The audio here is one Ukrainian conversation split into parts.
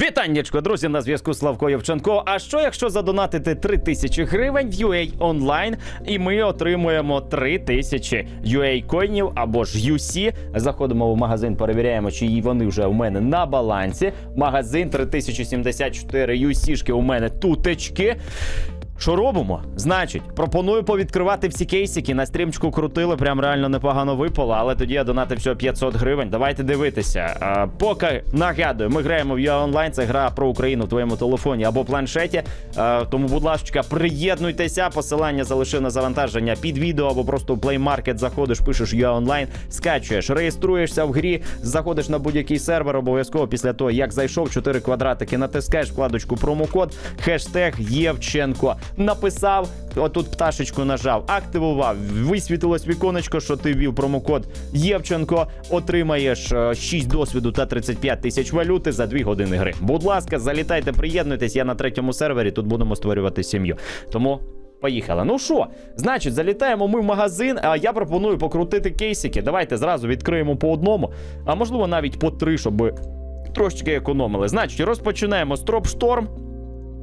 Вітаннячко, друзі, на зв'язку Славко Євченко. А що якщо задонатити 3 тисячі гривень в UA онлайн, і ми отримуємо 3 тисячі UA коїнів або ж UC. Заходимо в магазин, перевіряємо, чи вони вже у мене на балансі. Магазин 3074 UC-шки у мене тутечки. Що робимо? Значить, пропоную повідкривати всі кейсики. На стрімчику крутили, прям реально непогано випало, але тоді я донатив всього 500 гривень. Давайте дивитися. А, поки нагадую, ми граємо в Online, це гра про Україну в твоєму телефоні або планшеті. А, тому, будь ласка, приєднуйтеся. Посилання залишив на завантаження під відео або просто в Play Market заходиш, пишеш Online, скачуєш, реєструєшся в грі, заходиш на будь-який сервер. Обов'язково після того, як зайшов 4 квадратики, натискаєш вкладочку промокод, хештег Євченко. Написав, отут пташечку нажав, активував, висвітилось віконечко, що ти ввів промокод Євченко, отримаєш е, 6 досвіду та 35 тисяч валюти за 2 години гри. Будь ласка, залітайте, приєднуйтесь. Я на третьому сервері. Тут будемо створювати сім'ю. Тому. Поїхали. Ну що, значить, залітаємо ми в магазин. А я пропоную покрутити кейсики. Давайте зразу відкриємо по одному, а можливо навіть по три, щоб трошечки економили. Значить, розпочинаємо з Тропшторм.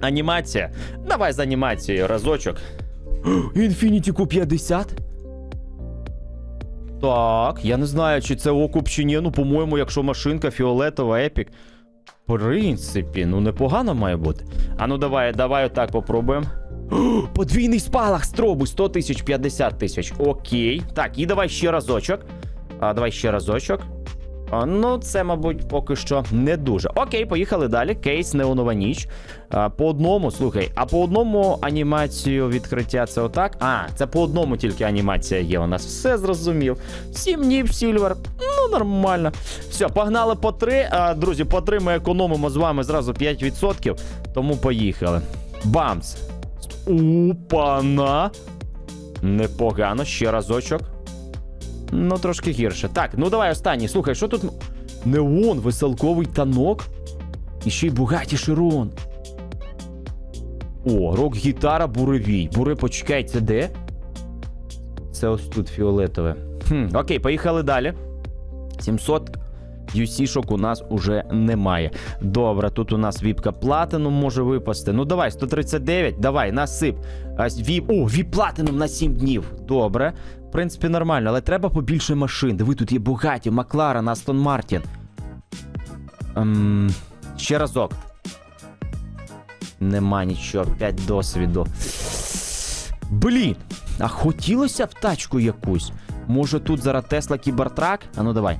Анімація. Давай з анімацією разочок. Infinity Q50? Так, я не знаю, чи це окуп чи ні. Ну, по-моєму, якщо машинка фіолетова, епік. В принципі, ну непогано має бути. А ну давай, давай отак попробуємо. О, Подвійний спалах стробу 100 тисяч 50 тисяч. Окей. Так, і давай ще разочок. А, давай ще разочок. Ну, це, мабуть, поки що не дуже. Окей, поїхали далі. Кейс Неонова ніч. По одному, слухай, а по одному анімацію відкриття це отак. А, це по одному тільки анімація є. У нас все зрозумів. Сім ніп, Сільвер. Ну, нормально. Все, погнали по три. Друзі, по три ми економимо з вами зразу 5%. Тому поїхали. Бамс. Упана. Непогано, ще разочок. Ну, трошки гірше. Так, ну давай останній. Слухай, що тут. Неон, веселковий танок. І ще й Бугаті Широн. О, рок-гітара, буревій. Буре, почекай, це де? Це ось тут фіолетове. Хм, окей, поїхали далі. 700 UC-шок у нас уже немає. Добре, тут у нас віпка платином може випасти. Ну давай, 139, давай, насип. Віп... О, віп платином на 7 днів. Добре. В принципі, нормально, але треба побільше машин. Диви, тут є Бугаті, Макларен, Астон Мартін. Ем, ще разок. Нема нічого, 5 досвіду. Блін, а хотілося б тачку якусь. Може тут зараз Тесла Кібертрак? А ну давай.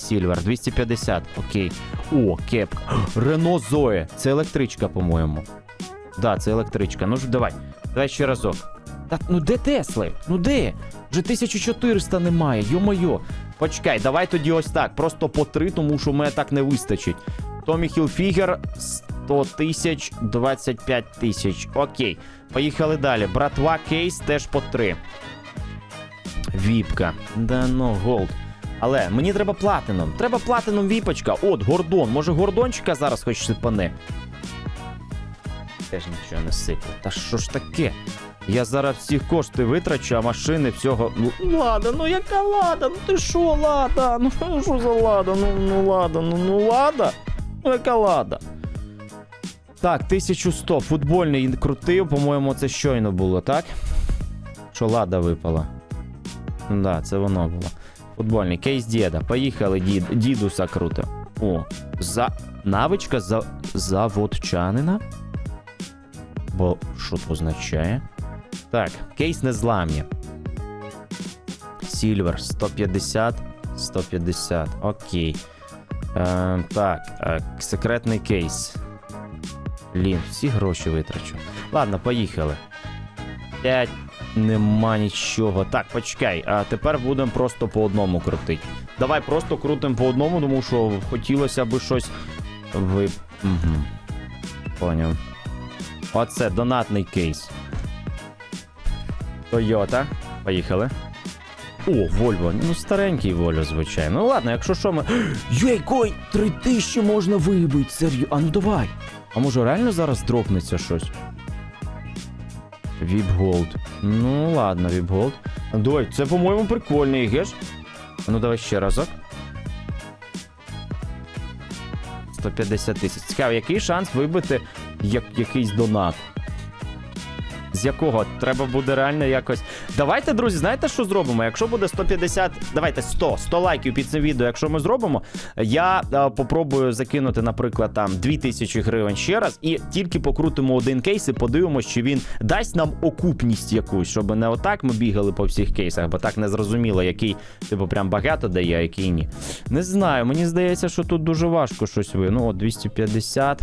Сільвер, 250, окей. О, кепка. Рено Зоe. Це електричка, по-моєму. Да, це електричка. Ну ж давай. Давай ще разок. Та ну де Тесли? Ну де? Вже 1400 немає, йо-моє. Почекай, давай тоді ось так. Просто по три, тому що мене так не вистачить. Томі Хілфігер 100 тисяч, 25 тисяч. Окей. Поїхали далі. Братва кейс теж по три. Віпка. Да ну, голд. Але мені треба платином. Треба платином віпочка. От, гордон. Може, гордончика зараз хоч сипане. Теж нічого не сипле. Та що ж таке? Я зараз всі кошти витрачу, а машини всього. Ну, лада, ну яка лада? Ну ти що, лада? Ну що за лада? Ну, ну лада, ну, ну лада? Ну яка лада? Так, 1100. Футбольний крутив, по-моєму, це щойно було, так? Що лада випала. Да, це воно було. Футбольний кейс діда. Поїхали, дід, дідуса круто. О, за навичка за заводчанина. Бо що це означає? Так, кейс незламні. Сільвер 150, 150. Окей. Е, так, е, секретний кейс. Блін, всі гроші витрачу. Ладно, поїхали. 5. Нема нічого. Так, почекай, а тепер будемо просто по одному крутити. Давай просто крутимо по одному, тому що хотілося б щось ви. Угу. Поняв. Оце донатний кейс. Toyota. Поїхали. О, Volvo. Ну, старенький Volvo, звичайно. Ну ладно, якщо що ми. Єйкой, три тисячі можна вибити, серйозно. А ну давай. А може реально зараз дропнеться щось? Віп Голд. Ну ладно, Віп Голд. Давай, це, по-моєму, прикольний, геш? Ну давай ще разок. 150 тисяч. Цікаво, який шанс вибити як, якийсь донат? З якого треба буде реально якось. Давайте, друзі, знаєте, що зробимо? Якщо буде 150, давайте 100, 100 лайків під цим відео. Якщо ми зробимо, я е, попробую закинути, наприклад, там 2000 гривень ще раз, і тільки покрутимо один кейс і подивимося, чи він дасть нам окупність якусь, щоб не отак ми бігали по всіх кейсах, бо так не зрозуміло, який типу прям багато дає, а який ні. Не знаю, мені здається, що тут дуже важко щось ви. Ну, от 250.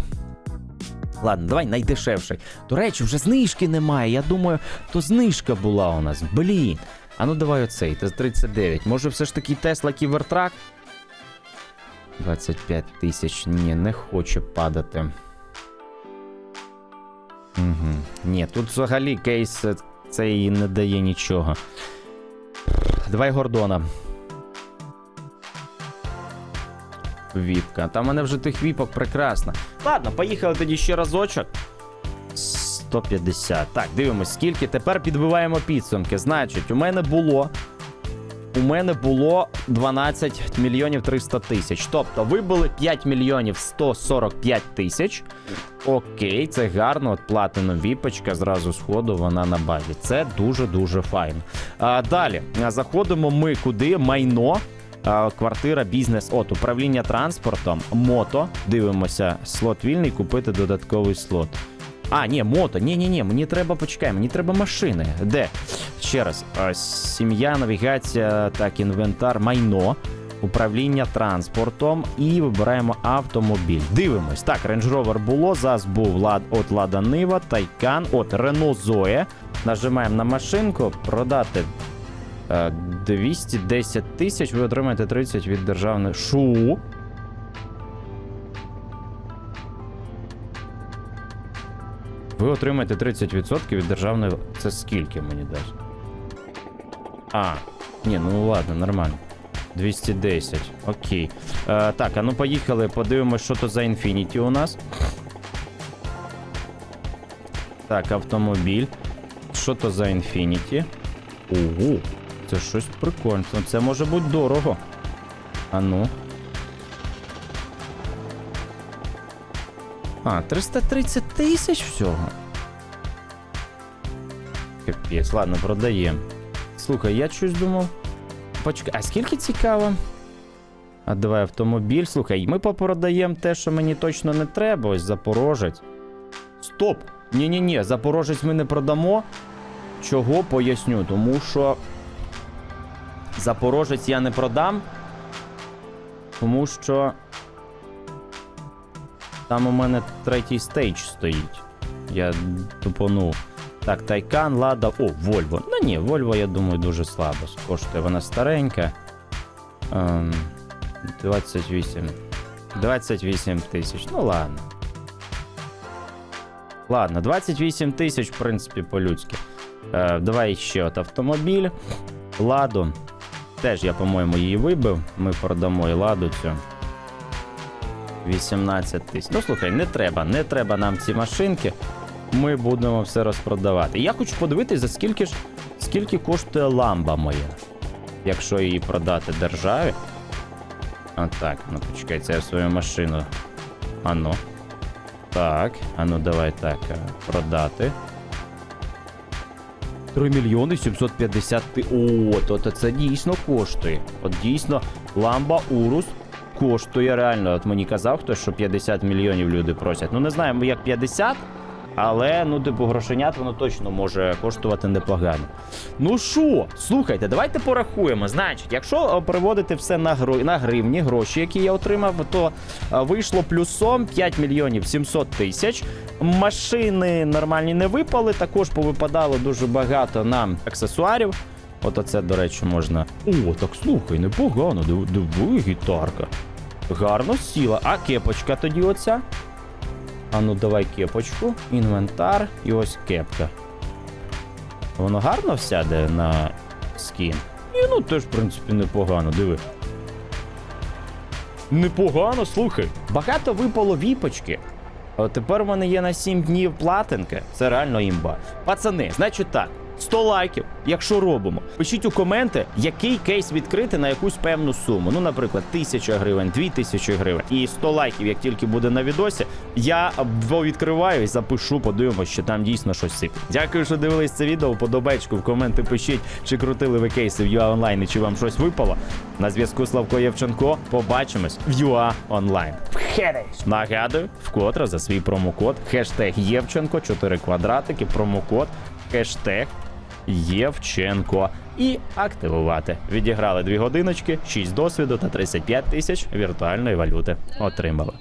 Ладно, давай найдешевший. До речі, вже знижки немає. Я думаю, то знижка була у нас. Блін. А ну давай оцей, це 39. Може, все ж таки Тесла Ківертрак? 25 тисяч. Ні, не хоче падати. Угу. Ні, тут взагалі кейс е, цей не дає нічого. Давай Гордона. Віпка. Там в мене вже тих віпок прекрасно. Ладно, поїхали тоді ще разочок. 150. Так, дивимось, скільки. Тепер підбиваємо підсумки. Значить, у мене було. У мене було 12 мільйонів 300 тисяч. Тобто вибили 5 мільйонів 145 тисяч. Окей, це гарно. От платина віпочка зразу сходу вона на базі. Це дуже-дуже файно. А, далі заходимо ми куди? Майно. А, Квартира, бізнес, от управління транспортом, мото. Дивимося, слот вільний, купити додатковий слот. А, ні, мото. Ні, ні, ні, мені треба почекай, мені треба машини. Де? Ще раз, сім'я, навігація, так, інвентар, майно. Управління транспортом і вибираємо автомобіль. Дивимось. Так, Range Rover було, ЗАЗ був лад, от Лада Нива, Тайкан, от Renault Zoe. Нажимаємо на машинку, продати Е, 210 тисяч, ви отримаєте 30 від державної. Шу. Ви отримаєте 30% від державної. Це скільки мені дасть? А, ні, ну ладно, нормально. 210. Окей. Е, так, а ну поїхали, подивимось, що то за Infinity у нас. Так, автомобіль. Що то за Infinity? Ого, це щось прикольне. Ну, Це може бути дорого. А ну. А, 330 тисяч всього. Капець, ладно, продаємо. Слухай, я щось думав. Почекай, а скільки цікаво? А давай автомобіль. Слухай, ми попродаємо те, що мені точно не треба. Ось Запорожець. Стоп! Ні-ні-ні, Запорожець ми не продамо. Чого поясню? Тому що Запорожець я не продам. Тому що там у мене третій стейдж стоїть. Я тупонув. Так, Тайкан, Лада. О, Вольво. Ну ні, Вольво, я думаю, дуже слабо. Коштує вона старенька. Ем, 28. 28 тисяч. Ну ладно. Ладно, 28 тисяч, в принципі, по-людськи. Е, давай ще от автомобіль. Ладу. Теж я, по-моєму, її вибив. Ми продамо і ладу цю. 18 тисяч. Ну слухай, не треба, не треба нам ці машинки. Ми будемо все розпродавати. Я хочу подивитися, за скільки ж скільки коштує ламба моя. Якщо її продати державі. А так, ну почекай, це я свою машину. Ану. Так, ану, давай так. е, Продати. 3 мільйони 750 ти. О, то, це дійсно коштує. От дійсно, ламба Урус коштує реально. От мені казав хтось, що 50 мільйонів люди просять. Ну не знаю, як 50, але ну, типу, грошенят воно точно може коштувати непогано. Ну що, слухайте, давайте порахуємо. Значить, якщо е, переводити все на гро... на гривні, гроші, які я отримав, то е, вийшло плюсом 5 мільйонів 700 тисяч. Машини нормальні не випали, також повипадало дуже багато нам аксесуарів. От оце, до речі, можна. О, так слухай, непогано, диви, диви гітарка. Гарно сіла. А кепочка тоді оця. А ну давай кепочку, інвентар і ось кепка. Воно гарно сяде на скін. І ну теж, в принципі, непогано, диви. Непогано, слухай. Багато випало віпочки. А тепер в мене є на 7 днів платинки. Це реально імба. Пацани, значить так. 100 лайків, якщо робимо. Пишіть у коменти, який кейс відкрити на якусь певну суму. Ну, наприклад, 1000 гривень, 2000 гривень. І 100 лайків, як тільки буде на відосі, я відкриваю і запишу, подивимось, що там дійсно щось сип. Дякую, що дивились це відео. Подобайку в коменти пишіть, чи крутили ви кейси в UA і чи вам щось випало. На зв'язку Славко Євченко. Побачимось в UA Online. Нагадую, вкотре за свій промокод хештег Євченко, 4 квадратики, промокод хештег Євченко. І активувати. Відіграли 2 годиночки, 6 досвіду та 35 тисяч віртуальної валюти. Отримали.